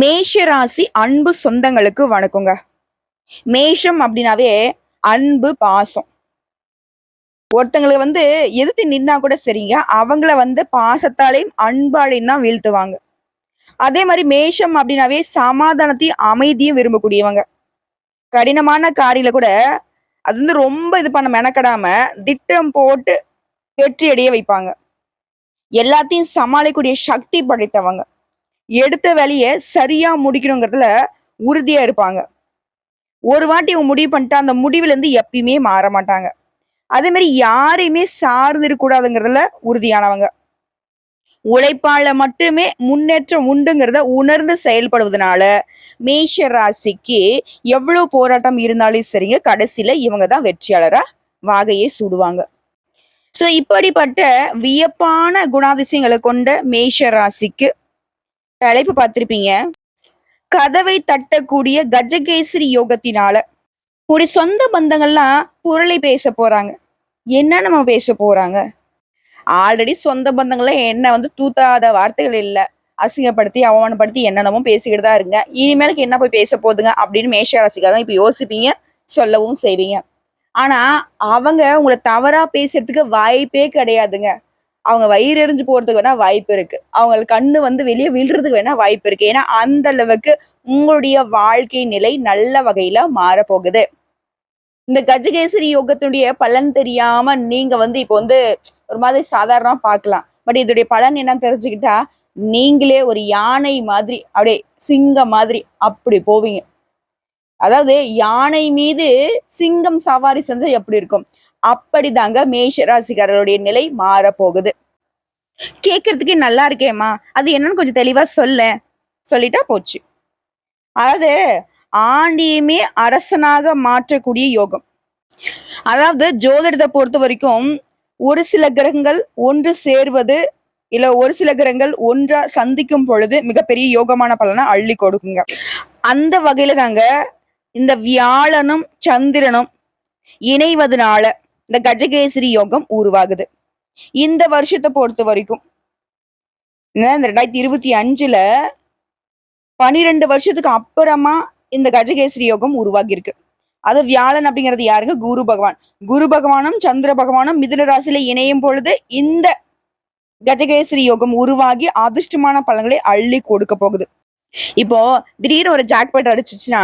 மேஷ ராசி அன்பு சொந்தங்களுக்கு வணக்கங்க. மேஷம் அப்படின்னாவே அன்பு பாசம். ஒருத்தங்களுக்கு வந்து எதிர்த்து நின்னா கூட சரிங்க. அவங்கள வந்து பாசத்தாலையும் அன்பாலையும் தான் வீழ்த்துவாங்க. அதே மாதிரி மேஷம் அப்படின்னாவே சமாதானத்தையும் அமைதியும் விரும்பக்கூடியவங்க. கடினமான காரியில கூட அது வந்து ரொம்ப இது பண்ண மெனக்கடாம திட்டம் போட்டு வெற்றி அடைய வைப்பாங்க. எல்லாத்தையும் சமாளிக்கக்கூடிய சக்தி படைத்தவங்க. எடுத்த வேலையை சரியா முடிக்கணுங்கிறதுல உறுதியா இருப்பாங்க. ஒரு வாட்டி அவங்க முடிவு பண்ணிட்டா அந்த முடிவுல இருந்து எப்பயுமே மாற மாட்டாங்க. அதே மாதிரி யாரையுமே சார்ந்திருக்கூடாதுங்கிறதுல உறுதியானவங்க. உழைப்பால மட்டுமே முன்னேற்றம் உண்டுங்கிறத உணர்ந்து செயல்படுவதனால மேஷ ராசிக்கு எவ்வளவு போராட்டம் இருந்தாலும் சரிங்க கடைசியில இவங்க தான் வெற்றியாளரா வாகையை சூடுவாங்க. சோ இப்படிப்பட்ட வியப்பான குணாதிசயங்களை கொண்ட மேஷ ராசிக்கு தலைப்பு பார்த்திருப்பீங்க. கதவை தட்டக்கூடிய கஜகேசரி யோகத்தினால உடைய சொந்த பந்தங்கள்லாம் புரளை பேச போறாங்க. என்ன நம்ம பேச போறாங்க? ஆல்ரெடி சொந்த பந்தங்கள்லாம் என்ன வந்து தூத்தாத வார்த்தைகள் இல்லை. அசிங்கப்படுத்தி அவமானப்படுத்தி என்னென்னமோ பேசிக்கிட்டு தான் இருங்க. இனிமேலுக்கு என்ன போய் பேச போகுதுங்க அப்படின்னு மேஷ ராசிக்காரங்க இப்போ யோசிப்பீங்க சொல்லவும் செய்வீங்க. ஆனா அவங்க உங்களை தவறா பேசுறதுக்கு வாய்ப்பே கிடையாதுங்க. அவங்க வயிறு எரிஞ்சு போறதுக்கு வேணா வாய்ப்பு இருக்கு. அவங்க கண்ணு வந்து வெளியே விழுறதுக்கு வேணா வாய்ப்பு இருக்கு. ஏன்னா அந்த அளவுக்கு உங்களுடைய வாழ்க்கை நிலை நல்ல வகையில மாறப்போகுது. இந்த கஜகேசரி யோகத்தினுடைய பலன் தெரியாம நீங்க வந்து இப்போ வந்து ஒரு மாதிரி சாதாரணமா பார்க்கலாம். பட் இதோடைய பலன் என்னன்னு தெரிஞ்சுக்கிட்டா நீங்களே ஒரு யானை மாதிரி அப்படியே சிங்கம் மாதிரி அப்படி போவீங்க. அதாவது யானை மீது சிங்கம் சவாரி செஞ்சா எப்படி இருக்கும்? அப்படிதாங்க மேஷ ராசிக்காரர்களுடைய நிலை மாறப்போகுது. கேட்கறதுக்கே நல்லா இருக்கேம்மா. அது என்னன்னு கொஞ்சம் தெளிவா சொல்ல. சொல்லிட்டா போச்சு. அதாவது ஆண்டியுமே அரசனாக மாற்றக்கூடிய யோகம். அதாவது ஜோதிடத்தை பொறுத்த வரைக்கும் ஒரு சில கிரகங்கள் ஒன்று சேர்வது இல்ல ஒரு சில கிரகங்கள் ஒன்றா சந்திக்கும் பொழுது மிகப்பெரிய யோகமான பலனை அள்ளி கொடுக்குங்க. அந்த வகையில தாங்க இந்த வியாழனும் சந்திரனும் இணைவதனால இந்த கஜகேசரி யோகம் உருவாகுது. இந்த வருஷத்தை பொறுத்த வரைக்கும் இந்த ரெண்டாயிரத்தி இருபத்தி அஞ்சுல பனிரெண்டு வருஷத்துக்கு அப்புறமா இந்த கஜகேசரி யோகம் உருவாகி இருக்கு அது வியாழன் அப்படிங்கிறது யாருங்க? குரு பகவான். குரு பகவானும் சந்திர பகவானும் மிதுன ராசியில இணையும் பொழுது இந்த கஜகேசரி யோகம் உருவாகி அதிர்ஷ்டமான பலன்களை அள்ளி கொடுக்க போகுது. இப்போ திடீர்னு ஒரு ஜாக்பேட் அடிச்சிச்சுன்னா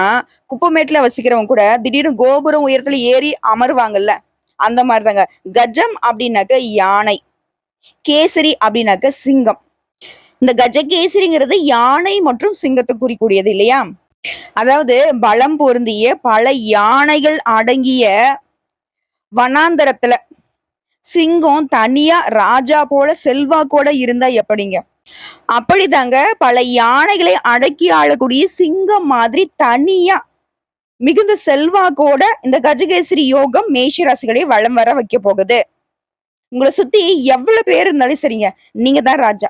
குப்பமேட்டுல வசிக்கிறவங்க கூட திடீர்னு கோபுரம் உயரத்துல ஏறி அமருவாங்கல்ல. அந்த மாதிரி தாங்க கஜம் அப்படின்னாக்க யானை. கேசரி அப்படின்னாக்க சிங்கம். இந்த கஜகேசரிங்கிறது யானை மற்றும் சிங்கத்தை குறிக்கூடியது இல்லையா? அதாவது பலம் பொருந்திய பல யானைகள் அடங்கிய வனாந்தரத்துல சிங்கம் தனியா ராஜா போல செல்வாக்கோட இருந்தா எப்படிங்க? அப்படிதாங்க பல யானைகளை அடக்கி ஆளக்கூடிய சிங்கம் மாதிரி தனியா மிகுந்த செல்வாக்கோட இந்த கஜகேசரி யோகம் மேஷ ராசிகளை வளம் வர வைக்க போகுது. உங்களை சுத்தி எவ்வளவு பேர் இருந்தாலும் சரிங்க நீங்க தான் ராஜா.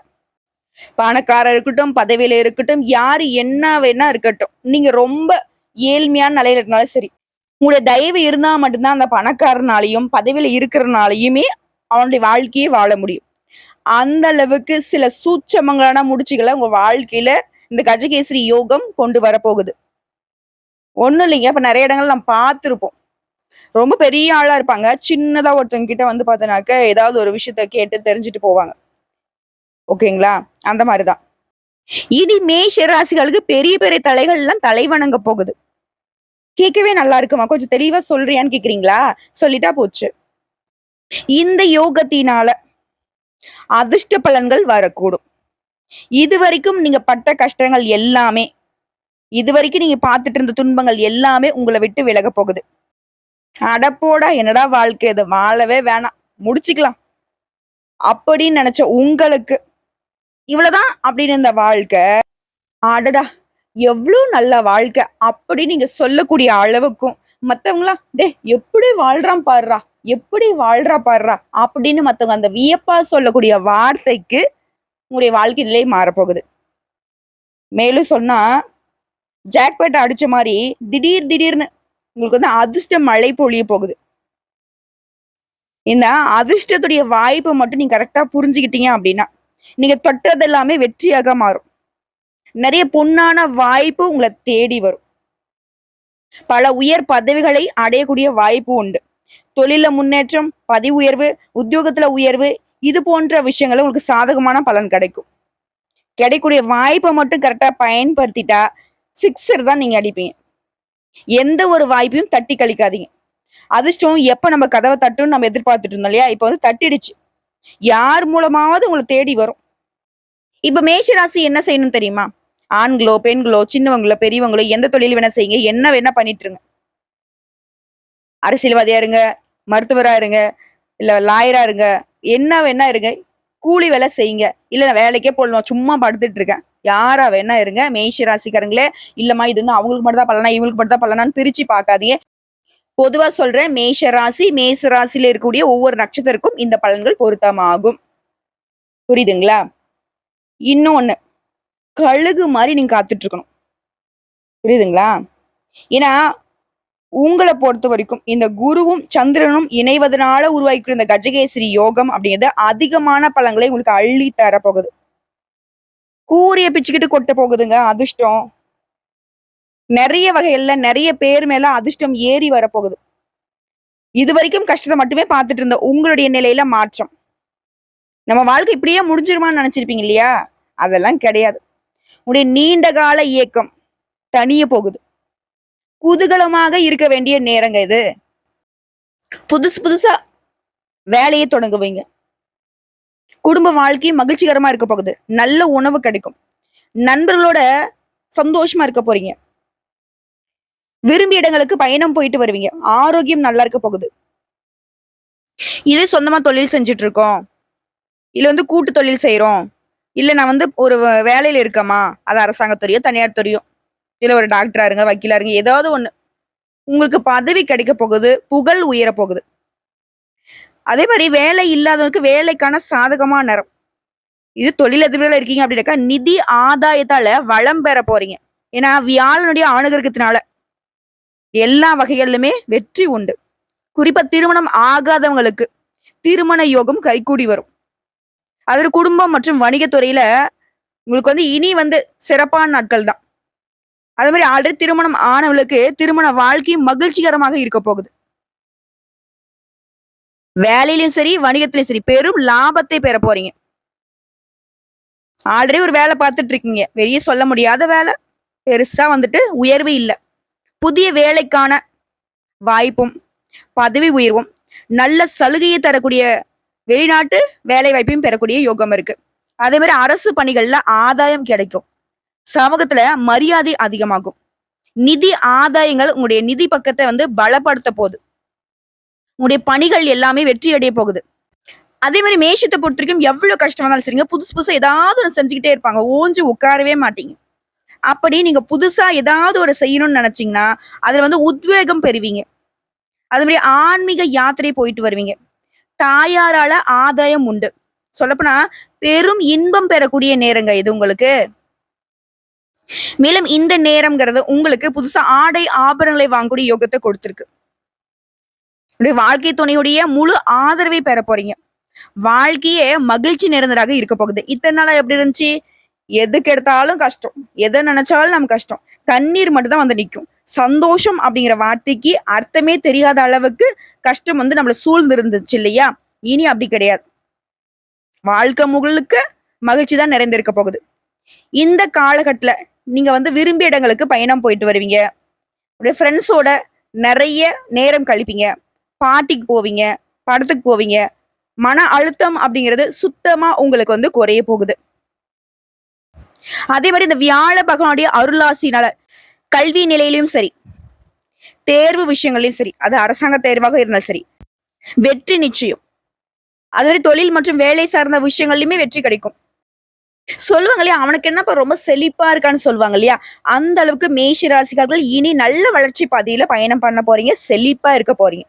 பணக்காரர் இருக்கட்டும் பதவியில இருக்கட்டும் யாரு என்ன வேணா இருக்கட்டும் நீங்க ரொம்ப ஏழ்மையான நிலையில இருந்தாலும் சரி உங்களுடைய தயவு இருந்தா மட்டும்தான் அந்த பணக்காரனாலையும் பதவியில இருக்கிறனாலையுமே அவனுடைய வாழ்க்கையே வாழ முடியும். அந்த அளவுக்கு சில சூட்சமங்களான முடிச்சுகளை உங்க வாழ்க்கையில இந்த கஜகேசரி யோகம் கொண்டு வரப்போகுது. ஒன்றும் இல்லைங்க. இப்போ நிறைய இடங்கள் நம்ம பார்த்துருப்போம். ரொம்ப பெரிய ஆளாக இருப்பாங்க. சின்னதாக ஒருத்தங்க கிட்ட வந்து பார்த்தோன்னாக்க ஏதாவது ஒரு விஷயத்த கேட்டு தெரிஞ்சுட்டு போவாங்க. ஓகேங்களா? அந்த மாதிரிதான். இனி மேஷராசிகளுக்கு பெரிய பெரிய தலைகள் எல்லாம் தலை வணங்க போகுது. கேட்கவே நல்லா இருக்குமா? கொஞ்சம் தெளிவா சொல்றியான்னு கேக்குறீங்களா? சொல்லிட்டா போச்சு. இந்த யோகத்தினால அதிர்ஷ்ட பலன்கள் வரக்கூடும். இது வரைக்கும் நீங்க பட்ட கஷ்டங்கள் எல்லாமே இது வரைக்கும் நீங்க பார்த்துட்டு இருந்த துன்பங்கள் எல்லாமே உங்களை விட்டு விலக போகுது. அடப்போடா என்னடா வாழ்க்கை இது? வாழவே வேணாம். முடிச்சுக்கலாம். அப்படின்னு நினைச்ச உங்களுக்கு இவ்வளவுதான் அப்படின்னு இந்த வாழ்க்கை அடடா எவ்வளோ நல்ல வாழ்க்கை அப்படி நீங்க சொல்லக்கூடிய அளவுக்கும் மத்தவங்களா டே எப்படி வாழ்றான் பாடுறா எப்படி வாழ்றா பாடுறா அப்படின்னு மத்தவங்க அந்த வியப்பா சொல்லக்கூடிய வார்த்தைக்கு உங்களுடைய வாழ்க்கை நிலை மாறப்போகுது. மேலும் சொன்னா ஜாக்பேட் அடிச்ச மாதிரி திடீர் திடீர்னு உங்களுக்கு வந்து அதிர்ஷ்ட மழை பொழிய போகுது. இந்த அதிர்ஷ்டத்துடைய வாய்ப்பை மட்டும் நீங்க கரெக்டா புரிஞ்சுக்கிட்டீங்க அப்படின்னா நீங்க தொட்டது எல்லாமே வெற்றியாக மாறும். நிறைய பொன்னான வாய்ப்பு உங்களை தேடி வரும். பல உயர் பதவிகளை அடையக்கூடிய வாய்ப்பு உண்டு. தொழில முன்னேற்றம் பதவி உயர்வு உத்தியோகத்துல உயர்வு இது போன்ற விஷயங்கள் உங்களுக்கு சாதகமான பலன் கிடைக்கும். கிடைக்கூடிய வாய்ப்பை மட்டும் கரெக்டா பயன்படுத்திட்டா சிக்ஸர் தான் நீங்க அடிப்பீங்க. எந்த ஒரு வாய்ப்பையும் தட்டி கழிக்காதீங்க. அதிர்ஷ்டம் எப்ப நம்ம கதவை தட்டுன்னு நம்ம எதிர்பார்த்துட்டு இருந்தோம் இல்லையா? இப்ப வந்து தட்டிடுச்சு. யார் மூலமாவது உங்களை தேடி வரும். இப்ப மேஷராசி என்ன செய்யணும் தெரியுமா? ஆண்களோ பெண்களோ சின்னவங்களோ பெரியவங்களோ எந்த தொழில் வேணா செய்யுங்க. என்ன வேணா பண்ணிட்டு இருங்க அரசியல்வாதியா இருங்க மருத்துவரா இருங்க இல்ல லாயரா இருங்க. என்ன வேணா இருங்க. கூலி வேலை செய்யுங்க. இல்ல நான் வேலைக்கே போடணும். சும்மா படுத்துட்டு இருக்கேன். யாரா வேணா இருங்க. மேஷ ராசிக்காரங்களே இல்லம்மா இது வந்து அவங்களுக்கு மட்டும் தான் பலனா இவங்களுக்கு மட்டும் தான் பலனான்னு பிரிச்சு பார்க்காதீங்க. பொதுவா சொல்றேன் மேஷ ராசி மேச ராசியில இருக்கக்கூடிய ஒவ்வொரு நட்சத்திரக்கும் இந்த பலன்கள் பொருத்தமாகும். புரியுதுங்களா? இன்னொன்னு கழுகு மாதிரி நீங்க காத்துட்டு இருக்கணும் புரியுதுங்களா? ஏன்னா உங்களை பொறுத்த வரைக்கும் இந்த குருவும் சந்திரனும் இணைவதனால உருவாக்கிற இந்த கஜகேசரி யோகம் அப்படிங்கிறது அதிகமான பலன்களை உங்களுக்கு அள்ளி தரப்போகுது. கூரிய பிச்சுக்கிட்டு கொட்ட போகுதுங்க அதிர்ஷ்டம். நிறைய வகைகள்ல நிறைய பேர் மேல அதிர்ஷ்டம் ஏறி வரப்போகுது. இது வரைக்கும் கஷ்டத்தை மட்டுமே பார்த்துட்டு இருந்த உங்களுடைய நிலையில மாற்றம். நம்ம வாழ்க்கை இப்படியே முடிஞ்சிருமான்னு நினைச்சிருப்பீங்க இல்லையா? அதெல்லாம் கிடையாது. உடைய நீண்ட கால இயக்கம் தனிய போகுது. குதூகலமாக இருக்க வேண்டிய நேரங்க இது. புதுசு புதுசா வேலையை தொடங்குவீங்க. குடும்ப வாழ்க்கை மகிழ்ச்சிகரமா இருக்க போகுது. நல்ல உணவு கிடைக்கும். நண்பர்களோட சந்தோஷமா இருக்க போறீங்க. விரும்பிய இடங்களுக்கு பயணம் போயிட்டு வருவீங்க. ஆரோக்கியம் நல்லா இருக்க போகுது. இதே சொந்தமா தொழில் செஞ்சுட்டு இருக்கோம் இல்ல வந்து கூட்டு தொழில் செய்யறோம் இல்ல நான் வந்து ஒரு வே- வேலையில இருக்கமா அது அரசாங்கத்துறையோ தனியார் துறையோ. இல்ல ஒரு டாக்டரா இருங்க வக்கீலா இருங்க ஏதாவது ஒண்ணு. உங்களுக்கு பதவி கிடைக்க போகுது. புகழ் உயர போகுது. அதே மாதிரி வேலை இல்லாதவனுக்கு வேலைக்கான சாதகமான நேரம் இது தொழிலதிபர்களாக இருக்கீங்க அப்படின்னாக்கா நிதி ஆதாயத்தால வளம் பெற போறீங்க. ஏன்னா வியாழனுடைய அனுகிரகத்தினால எல்லா வகைகளிலுமே வெற்றி உண்டு. குறிப்பா திருமணம் ஆகாதவங்களுக்கு திருமண யோகம் கைகூடி வரும். அது குடும்பம் மற்றும் வணிகத்துறையில உங்களுக்கு வந்து இனி வந்து சிறப்பான நாட்கள் தான். அதே மாதிரி ஆல்ரெடி திருமணம் ஆனவங்களுக்கு திருமண வாழ்க்கை மகிழ்ச்சிகரமாக இருக்க போகுது. வேலையிலும் சரி வணிகத்திலும் சரி பெரும் லாபத்தை பெற போறீங்க. ஆல்ரெடி ஒரு வேலை பார்த்துட்டு இருக்கீங்க. வெளியே சொல்ல முடியாத வேலை பெருசா வந்துட்டு உயர்வு இல்லை. புதிய வேலைக்கான வாய்ப்பும் பதவி உயர்வும் நல்ல சலுகையை தரக்கூடிய வெளிநாட்டு வேலை வாய்ப்பையும் பெறக்கூடிய யோகம் இருக்கு. அதே மாதிரி அரசு பணிகள்ல ஆதாயம் கிடைக்கும். சமூகத்துல மரியாதை அதிகமாகும். நிதி ஆதாயங்கள் உங்களுடைய நிதி பக்கத்தை வந்து பலப்படுத்த போகுது. உங்களுடைய பணிகள் எல்லாமே வெற்றி அடைய போகுது. அதே மாதிரி மேஷத்தை பொறுத்த வரைக்கும் எவ்வளவு கஷ்டமா இருந்தாலும் சரிங்க. புதுசு புதுசா ஏதாவது ஒன்று செஞ்சுக்கிட்டே இருப்பாங்க. ஓஞ்சு உட்காரவே மாட்டீங்க. அப்படி நீங்க புதுசா ஏதாவது ஒரு செய்யணும்னு நினைச்சீங்கன்னா அதுல வந்து உத்வேகம் பெறுவீங்க. அதே மாதிரி ஆன்மீக யாத்திரை போயிட்டு வருவீங்க. தாயாரால ஆதாயம் உண்டு. சொல்லப்போனா பெரும் இன்பம் பெறக்கூடிய நேரங்க இது உங்களுக்கு. மேலும் இந்த நேரம்ங்கிறது உங்களுக்கு புதுசா ஆடை ஆபரணங்களை வாங்கக்கூடிய யோகத்தை கொடுத்திருக்கு. உங்களுடைய வாழ்க்கை துணையுடைய முழு ஆதரவை பெற போறீங்க. வாழ்க்கையே மகிழ்ச்சி நிறைந்ததாக இருக்க போகுது. இத்தனை நாளா எப்படி இருந்துச்சு? எதுக்கு எடுத்தாலும் கஷ்டம். எதை நினைச்சாலும் நமக்கு கஷ்டம். கண்ணீர் மட்டும் தான் வந்து நிற்கும் சந்தோஷம் அப்படிங்கிற வார்த்தைக்கு அர்த்தமே தெரியாத அளவுக்கு கஷ்டம் வந்து நம்மள சூழ்ந்து இருந்துச்சு இல்லையா? இனி அப்படி கிடையாது. வாழ்க்கை முகலுக்கு மகிழ்ச்சி தான் நிறைந்திருக்க போகுது. இந்த காலகட்டத்தில் நீங்க வந்து விரும்பிய இடங்களுக்கு பயணம் போயிட்டு வருவீங்க. உடைய ஃப்ரெண்ட்ஸோட நிறைய நேரம் கழிப்பீங்க. பார்ட்டிக்கு போவீங்க படத்துக்கு போவீங்க மன அழுத்தம் அப்படிங்கிறது சுத்தமா உங்களுக்கு வந்து குறைய போகுது. அதே மாதிரி இந்த வியாழ பகவானுடைய அருளாசினால கல்வி நிலையிலும் சரி தேர்வு விஷயங்களையும் சரி அது அரசாங்க தேர்வாக இருந்தாலும் சரி வெற்றி நிச்சயம். அது மாதிரி தொழில் மற்றும் வேலை சார்ந்த விஷயங்கள்லயுமே வெற்றி கிடைக்கும். சொல்லுவாங்க இல்லையா அவனுக்கு என்னப்பா ரொம்ப செழிப்பா இருக்கான்னு சொல்லுவாங்க இல்லையா அந்த அளவுக்கு மேஷ ராசிக்காரர்கள் இனி நல்ல வளர்ச்சி பாதையில பயணம் பண்ண போறீங்க செழிப்பா இருக்க போறீங்க.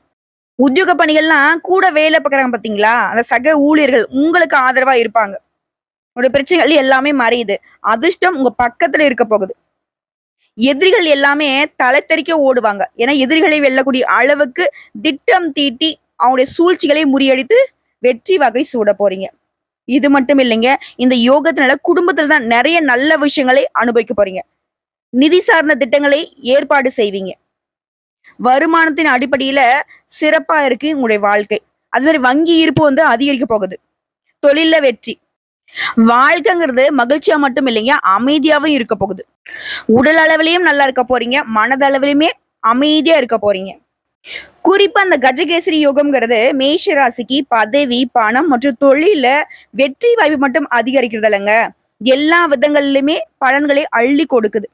உத்தியோக பணிகள்லாம் கூட வேலை பார்க்குறாங்க பார்த்தீங்களா? அந்த சக ஊழியர்கள் உங்களுக்கு ஆதரவா இருப்பாங்க. உங்களுடைய பிரச்சனைகள் எல்லாமே மறையுது அதிர்ஷ்டம் உங்க பக்கத்துல இருக்க போகுது. எதிரிகள் எல்லாமே தலை தெறிக்க ஓடுவாங்க. ஏன்னா எதிரிகளை வெல்லக்கூடிய அளவுக்கு திட்டம் தீட்டி அவங்களுடைய சூழ்ச்சிகளை முறியடித்து வெற்றி வகை சூட போறீங்க. இது மட்டும் இல்லைங்க இந்த யோகத்தினால குடும்பத்துல தான் நிறைய நல்ல விஷயங்களை அனுபவிக்க போறீங்க. நிதி சார்ந்த திட்டங்களை ஏற்பாடு செய்வீங்க. வருமானத்தின் அடிப்படையில சிறப்பா இருக்கு உங்களுடைய வாழ்க்கை. அது மாதிரி வங்கி இருப்பு வந்து அதிகரிக்க போகுது. தொழில வெற்றி. வாழ்க்கைங்கிறது மகிழ்ச்சியா மட்டும் இல்லைங்க அமைதியாவும் இருக்க போகுது. உடல் அளவிலையும் நல்லா இருக்க போறீங்க மனதளவிலுமே அமைதியா இருக்க போறீங்க. குறிப்பா அந்த கஜகேசரி யோகம்ங்கிறது மேஷ ராசிக்கு பதவி பணம் மற்றும் தொழில வெற்றி வாய்ப்பு மட்டும் அதிகரிக்கிறது இல்லைங்க எல்லா விதங்களிலுமே பலன்களை அள்ளி கொடுக்குது.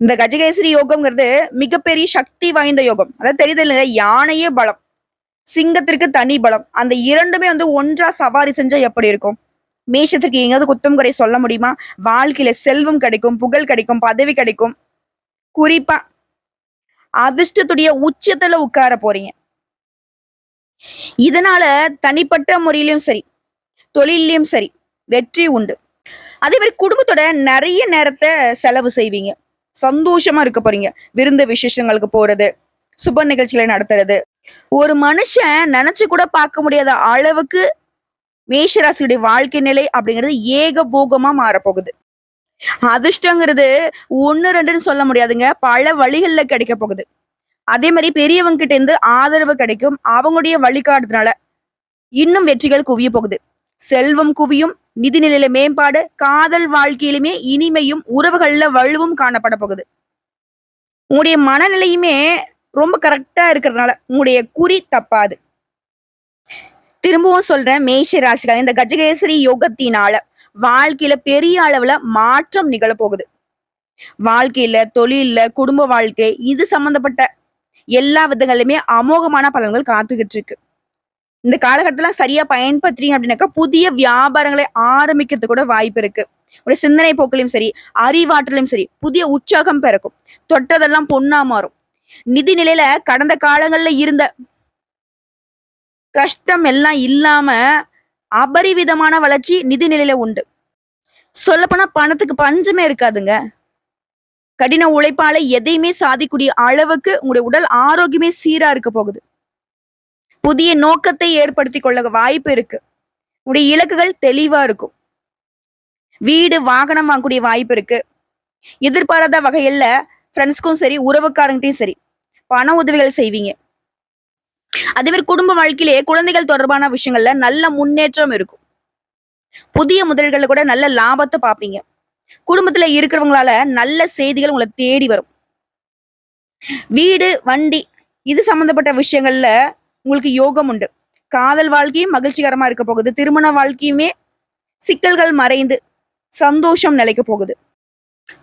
இந்த கஜகேசரி யோகம்ங்கிறது மிகப்பெரிய சக்தி வாய்ந்த யோகம். அதாவது தெரியுது யானையே பலம். சிங்கத்திற்கு தனி பலம். அந்த இரண்டுமே வந்து ஒன்றா சவாரி செஞ்சா எப்படி இருக்கும்? மேஷத்திற்கு எங்கேயாவது குத்தம் குறை சொல்ல முடியுமா? வாழ்க்கையில செல்வம் கிடைக்கும் புகழ் கிடைக்கும் பதவி கிடைக்கும். குறிப்பா அதிர்ஷ்டத்துடைய உச்சத்துல உட்கார போறீங்க. இதனால தனிப்பட்ட முறையிலும் சரி தொழிலையும் சரி வெற்றி உண்டு. அதே மாதிரி குடும்பத்தோட நிறைய நேரத்தை செலவு செய்வீங்க. சந்தோஷமா இருக்க போறீங்க. விருந்த விசேஷங்களுக்கு போறது சுப நிகழ்ச்சிகளை நடத்துறது. ஒரு மனுஷன் நினைச்சு கூட பார்க்க முடியாத அளவுக்கு மேஷராசியுடைய வாழ்க்கை நிலை அப்படிங்கிறது ஏகபோகமா மாறப்போகுது. அதிர்ஷ்டங்கிறது ஒன்னு ரெண்டுன்னு சொல்ல முடியாதுங்க. பல வழிகள்ல கிடைக்க போகுது. அதே மாதிரி பெரியவங்க கிட்ட இருந்து ஆதரவு கிடைக்கும். அவங்களுடைய வழிகாட்டுறதுனால இன்னும் வெற்றிகள் குவிய போகுது. செல்வம் குவியும் நிதிநிலையில மேம்பாடு காதல் வாழ்க்கையிலுமே இனிமையும் உறவுகள்ல வலுவும் காணப்பட போகுது. உங்களுடைய மனநிலையுமே ரொம்ப கரெக்டா இருக்கிறதுனால உங்களுடைய குறி தப்பாது. திரும்பவும் சொல்றேன் மேஷ ராசிகள் இந்த கஜகேசரி யோகத்தினால வாழ்க்கையில பெரிய அளவுல மாற்றம் நிகழப்போகுது வாழ்க்கையில தொழில்ல குடும்ப வாழ்க்கை இது சம்பந்தப்பட்ட எல்லா விதங்களிலுமே அமோகமான பலன்கள் காத்துக்கிட்டு இருக்கு. இந்த காலகட்டத்துல சரியா பயன்படுத்துறீங்க அப்படின்னாக்கா புதிய வியாபாரங்களை ஆரம்பிக்கிறது கூட வாய்ப்பு இருக்கு. உடைய சிந்தனை போக்கிலையும் சரி அறிவாற்றலையும் சரி புதிய உற்சாகம் பிறக்கும். தொட்டதெல்லாம் பொண்ணா மாறும். நிதி நிலையில கடந்த காலங்கள்ல இருந்த கஷ்டம் எல்லாம் இல்லாம அபரிவிதமான வளர்ச்சி நிதி நிலையில உண்டு. சொல்லப்போனா பணத்துக்கு பஞ்சமே இருக்காதுங்க. கடின உழைப்பால எதையுமே சாதிக்கூடிய அளவுக்கு உங்களுடைய உடல் ஆரோக்கியமே சீரா இருக்க போகுது. புதிய நோக்கத்தை ஏற்படுத்தி கொள்ள வாய்ப்பு இருக்கு. உடைய இலக்குகள் தெளிவா இருக்கும். வீடு வாகனம் வாங்கக்கூடிய வாய்ப்பு இருக்கு. எதிர்பாராத வகையில ஃப்ரெண்ட்ஸ்க்கும் சரி உறவுக்காரங்கிட்டையும் சரி பண உதவிகள் செய்வீங்க. அதே மாதிரி குடும்ப வாழ்க்கையிலேயே குழந்தைகள் தொடர்பான விஷயங்கள்ல நல்ல முன்னேற்றம் இருக்கும். புதிய முதலீடுகள்ல கூட நல்ல லாபத்தை பார்ப்பீங்க. குடும்பத்துல இருக்கிறவங்களால நல்ல செய்திகள் உங்களை தேடி வரும். வீடு வண்டி இது சம்பந்தப்பட்ட விஷயங்கள்ல உங்களுக்கு யோகம் உண்டு. காதல் வாழ்க்கையும் மகிழ்ச்சிகரமா இருக்க போகுது. திருமண வாழ்க்கையுமே சிக்கல்கள் மறைந்து சந்தோஷம் நிலைக்க போகுது.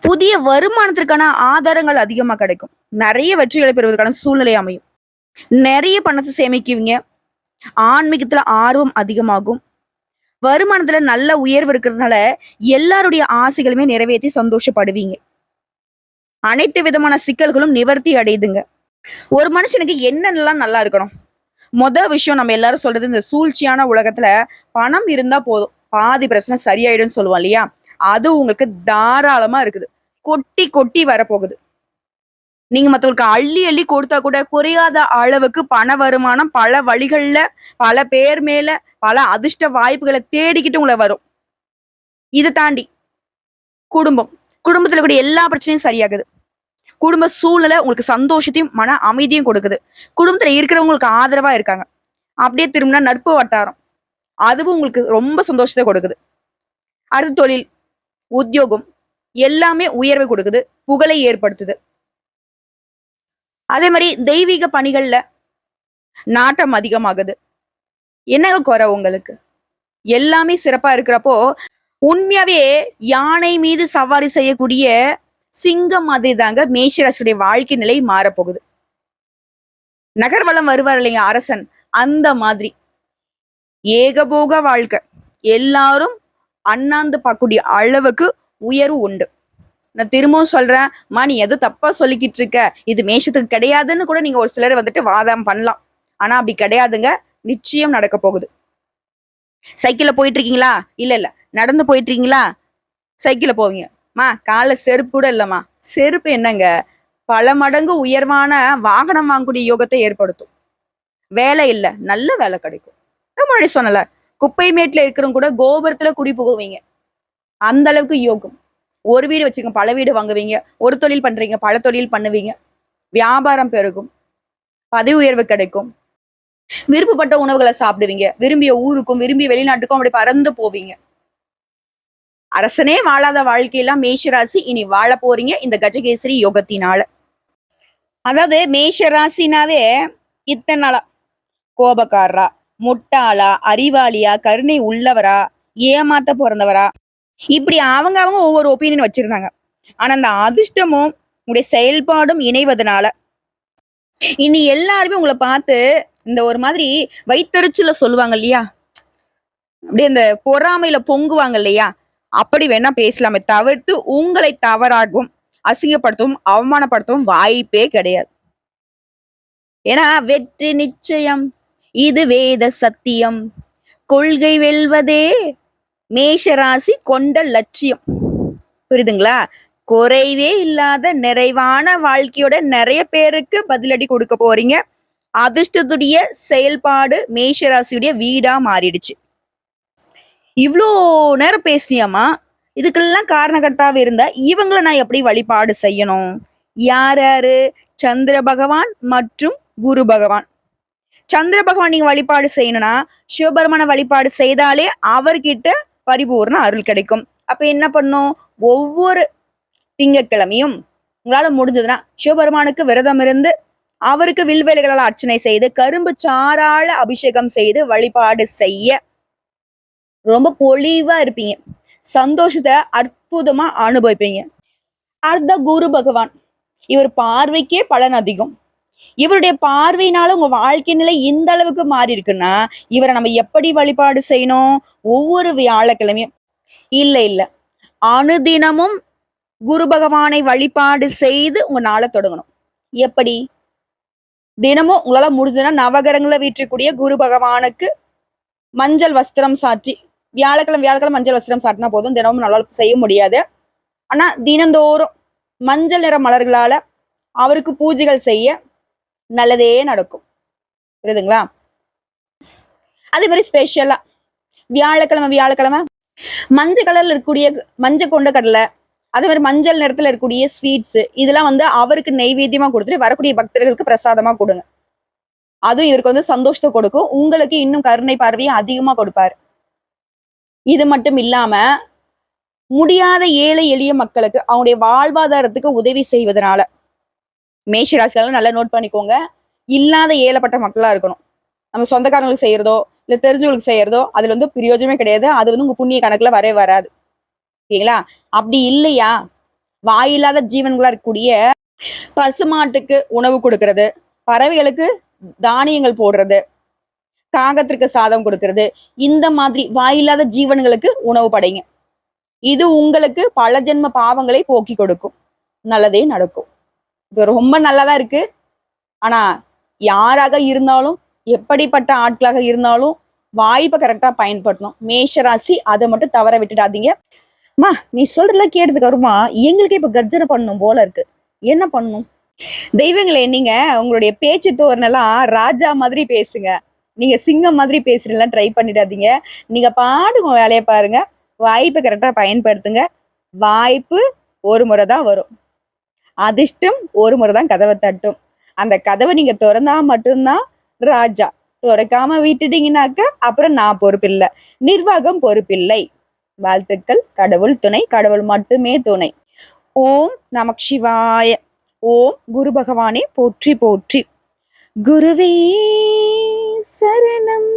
புதிய வருமானத்திற்கான ஆதாரங்கள் அதிகமா கிடைக்கும். நிறைய வெற்றிகளை பெறுவதற்கான சூழ்நிலை அமையும். நிறைய பணத்தை சேமிக்குவீங்க. ஆன்மீகத்துல ஆர்வம் அதிகமாகும். வருமானத்துல நல்ல உயர்வு இருக்கிறதுனால எல்லாருடைய ஆசைகளுமே நிறைவேற்றி சந்தோஷப்படுவீங்க. அனைத்து விதமான சிக்கல்களும் நிவர்த்தி அடையுதுங்க. ஒரு மனுஷனுக்கு என்னென்னலாம் நல்லா இருக்கணும்? மொத விஷயம் நம்ம எல்லாரும் சொல்றது இந்த சூழ்ச்சியான உலகத்துல பணம் இருந்தா போதும். பாதி பிரச்சனை சரியாயிடும்னு சொல்லுவோம் இல்லையா? அது உங்களுக்கு தாராளமா இருக்குது. கொட்டி கொட்டி வரப்போகுது. நீங்க மத்தவங்களுக்கு அள்ளி அள்ளி கொடுத்தா கூட குறையாத அளவுக்கு பண வருமானம் பல வழிகள்ல பல பேர் மேல பல அதிர்ஷ்ட வாய்ப்புகளை தேடிக்கிட்டு உங்களை வரும். இதை தாண்டி குடும்பம். குடும்பத்துல கூட எல்லா பிரச்சனையும் சரியாகுது. குடும்ப சூழ்நிலை உங்களுக்கு சந்தோஷத்தையும் மன அமைதியும் கொடுக்குது. குடும்பத்துல இருக்கிறவங்களுக்கு ஆதரவா இருக்காங்க. அப்படியே திரும்பினா நட்பு வட்டாரம். அதுவும் உங்களுக்கு ரொம்ப சந்தோஷத்தை கொடுக்குது. அடுத்து தொழில் உத்தியோகம் எல்லாமே உயர்வை கொடுக்குது. புகழை ஏற்படுத்துது. அதே மாதிரி தெய்வீக பணிகள்ல நாட்டம் அதிகமாகுது. என்னங்க குறை உங்களுக்கு? எல்லாமே சிறப்பா இருக்கிறப்போ உண்மையாவே யானை மீது சவாரி செய்யக்கூடிய சிங்கம் மாதிரி தாங்க மேஷராசியுடைய வாழ்க்கை நிலை மாறப்போகுது. நகர்வலம் வருவார் இல்லைங்க அரசன்? அந்த மாதிரி. ஏகபோக வாழ்க்கை. எல்லாரும் அண்ணாந்து பார்க்கக்கூடிய அளவுக்கு உயர்வு உண்டு. நான் திரும்பவும் சொல்றேன் மா நீ எதுவும் தப்பா சொல்லிக்கிட்டு இருக்க? இது மேஷத்துக்கு கிடையாதுன்னு கூட நீங்க ஒரு சிலர் வந்துட்டு வாதம் பண்ணலாம். ஆனா அப்படி கிடையாதுங்க. நிச்சயம் நடக்க போகுது. சைக்கிள்ல போயிட்டு இருக்கீங்களா? இல்ல இல்ல. நடந்து போயிட்டு இருக்கீங்களா? சைக்கிள்ல போவீங்க. மா கால செருப்பு கூட இல்லம்மா. செருப்பு என்னங்க? பல மடங்கு உயர்வான வாகனம் வாங்கக்கூடிய யோகத்தை ஏற்படுத்தும். வேலை இல்லை நல்ல வேலை கிடைக்கும். முன்னாடி சொன்னல. குப்பை மேட்டில் இருக்கிறவங்க கூட கோபுரத்துல குடி புகுவீங்க. அந்த அளவுக்கு யோகம். ஒரு வீடு வச்சுருங்க பல வீடு வாங்குவீங்க. ஒரு தொழில் பண்றீங்க பல தொழில் பண்ணுவீங்க. வியாபாரம் பெருகும். பதவி உயர்வு கிடைக்கும். விருப்பப்பட்ட உணவுகளை சாப்பிடுவீங்க. விரும்பிய ஊருக்கும் விரும்பிய வெளிநாட்டுக்கும் அப்படி பறந்து போவீங்க. அரசனே வாழாத வாழ்க்கையெல்லாம் மேஷராசி இனி வாழ போறீங்க இந்த கஜகேசரி யோகத்தினால. அதாவது மேஷராசினாவே இத்தனை நாளா கோபக்காரரா முட்டாளா அறிவாளியா கருணை உள்ளவரா ஏமாத்த பிறந்தவரா. இப்படி அவங்க அவங்க ஒவ்வொரு ஒப்பீனியன் வச்சிருந்தாங்க. ஆனா அந்த அதிர்ஷ்டமும் உங்களுடைய செயல்பாடும் இணைவதனால. இனி எல்லாருமே உங்களை பார்த்து இந்த ஒரு மாதிரி வைத்தறிச்சல சொல்லுவாங்க இல்லையா? அப்படியே இந்த பொறாமையில பொங்குவாங்க இல்லையா? அப்படி வேணா பேசலாமே. தவிர்த்து உங்களை தவறாகவும் அசிங்கப்படுத்தவும் அவமானப்படுத்தவும் வாய்ப்பே கிடையாது. ஏன்னா வெற்றி நிச்சயம். இது வேத சத்தியம். கொள்கை வெல்வதே மேஷராசி கொண்ட லட்சியம். புரியுதுங்களா? குறைவே இல்லாத நிறைவான வாழ்க்கையோட நிறைய பேருக்கு பதிலடி கொடுக்க போறீங்க. அதிர்ஷ்டத்துடைய செயல்பாடு மேஷராசியுடைய வீடா மாறிடுச்சு. இவ்வளோ நேரம் பேசினியாமா இதுக்கெல்லாம் காரணகர்த்தாவே இருந்த இவங்களை நான் எப்படி வழிபாடு செய்யணும்? யார் யாரு? சந்திர பகவான் மற்றும் குரு பகவான். சந்திர பகவான் நீங்க வழிபாடு செய்யணும்னா சிவபெருமான வழிபாடு செய்தாலே அவர்கிட்ட பரிபூர்ண அருள் கிடைக்கும். அப்ப என்ன பண்ணும்? ஒவ்வொரு திங்கட்கிழமையும் உங்களால முடிஞ்சதுன்னா சிவபெருமானுக்கு விரதம் இருந்து அவருக்கு வில்வேலைகளால் அர்ச்சனை செய்து கரும்பு சாரால அபிஷேகம் செய்து வழிபாடு செய்ய ரொம்ப பொலிவா இருப்பீங்க. சந்தோஷத்தை அற்புதமா அனுபவிப்பீங்க. அடுத்த குரு பகவான் இவர் பார்வைக்கே பலன் அதிகம். இவருடைய பார்வையினால உங்க வாழ்க்கை நிலை இந்த அளவுக்கு மாறி இருக்குன்னா இவரை நம்ம எப்படி வழிபாடு செய்யணும்? ஒவ்வொரு வியாழக்கிழமையும். இல்ல இல்ல. அனுதினமும் குரு பகவானை வழிபாடு செய்து உங்க நாளை தொடங்கணும். எப்படி? தினமும் உங்களால முடிஞ்சதுன்னா நவகரங்களை வீற்றக்கூடிய குரு பகவானுக்கு மஞ்சள் வஸ்திரம் சாற்றி வியாழக்கிழமை வியாழக்கிழமை மஞ்சள் வஸ்திரம் சாட்டினா போதும். தினமும் நல்லா செய்ய முடியாது. ஆனா தினந்தோறும் மஞ்சள் நிற மலர்களால அவருக்கு பூஜைகள் செய்ய நல்லதே நடக்கும். புரியுதுங்களா? அதே மாதிரி ஸ்பெஷலாக வியாழக்கிழமை வியாழக்கிழமை மஞ்சள் கலர்ல இருக்கக்கூடிய மஞ்சள் கொண்ட கடலை அதே மாதிரி மஞ்சள் நிறத்துல இருக்கக்கூடிய ஸ்வீட்ஸ் இதெல்லாம் வந்து அவருக்கு நெய்வேத்தியமாக கொடுத்துட்டு வரக்கூடிய பக்தர்களுக்கு பிரசாதமா கொடுங்க. அதுவும் இவருக்கு வந்து சந்தோஷத்தை கொடுக்கும். உங்களுக்கு இன்னும் கருணை பார்வையை அதிகமா கொடுப்பாரு. இது மட்டும் இல்லாம முடியாத ஏழை எளிய மக்களுக்கு அவங்களுடைய வாழ்வாதாரத்துக்கு உதவி செய்வதனால மேஷராசிகள் நல்லா நோட் பண்ணிக்கோங்க. இல்லாத ஏழப்பட்ட மக்களா இருக்கணும். நம்ம சொந்தக்காரங்களுக்கு செய்யறதோ இல்ல தெரிஞ்சவங்களுக்கு செய்யறதோ அதுல வந்து பிரயோஜனமே கிடையாது. அது வந்து உங்க புண்ணிய கணக்குல வரவே வராது. ஓகேங்களா அப்படி இல்லையா? வாயில்லாத ஜீவன்களா இருக்கக்கூடிய பசுமாட்டுக்கு உணவு கொடுக்கறது பறவைகளுக்கு தானியங்கள் போடுறது காகத்திற்கு சாதம் கொடுக்கறது. இந்த மாதிரி வாயில்லாத ஜீவன்களுக்கு உணவு படைங்க. இது உங்களுக்கு பல ஜென்ம பாவங்களை போக்கி கொடுக்கும். நல்லதே நடக்கும். இது ரொம்ப நல்லதா இருக்கு. ஆனா யாராக இருந்தாலும் எப்படிப்பட்ட ஆட்களாக இருந்தாலும் வாய்ப்பை கரெக்டா பயன்படுத்தணும். மேஷராசி அதை மட்டும் தவற விட்டுடாதீங்க. மா நீ சொல்றதுல கேட்டதுக்கு அப்புறமா எங்களுக்கே இப்ப கர்ஜனை பண்ணணும் போல இருக்கு. என்ன பண்ணணும்? தெய்வங்களே நீங்க உங்களுடைய பேச்சு தோரணெல்லாம் ராஜா மாதிரி பேசுங்க. நீங்க சிங்கம் மாதிரி பேசுறீங்களா ட்ரை பண்ணிடாதீங்க. நீங்க பாடுங்க வேலையை பாருங்க. வாய்ப்பை கரெக்டா பயன்படுத்துங்க. வாய்ப்பு ஒரு முறை தான் வரும். அதிர்ஷ்டம் ஒரு முறை தான் கதவை தட்டும். அந்த கதவை நீங்க திறந்தா மட்டும்தான் ராஜா. திறக்காம விட்டுட்டீங்கன்னாக்க அப்புறம் நான் பொறுப்பில்லை நிர்வாகம் பொறுப்பில்லை வாழ்த்துக்கள். கடவுள் துணை. கடவுள் மட்டுமே துணை. ஓம் நமக் சிவாய. ஓம் குரு பகவானே போற்றி போற்றி. குருவே சரணம்.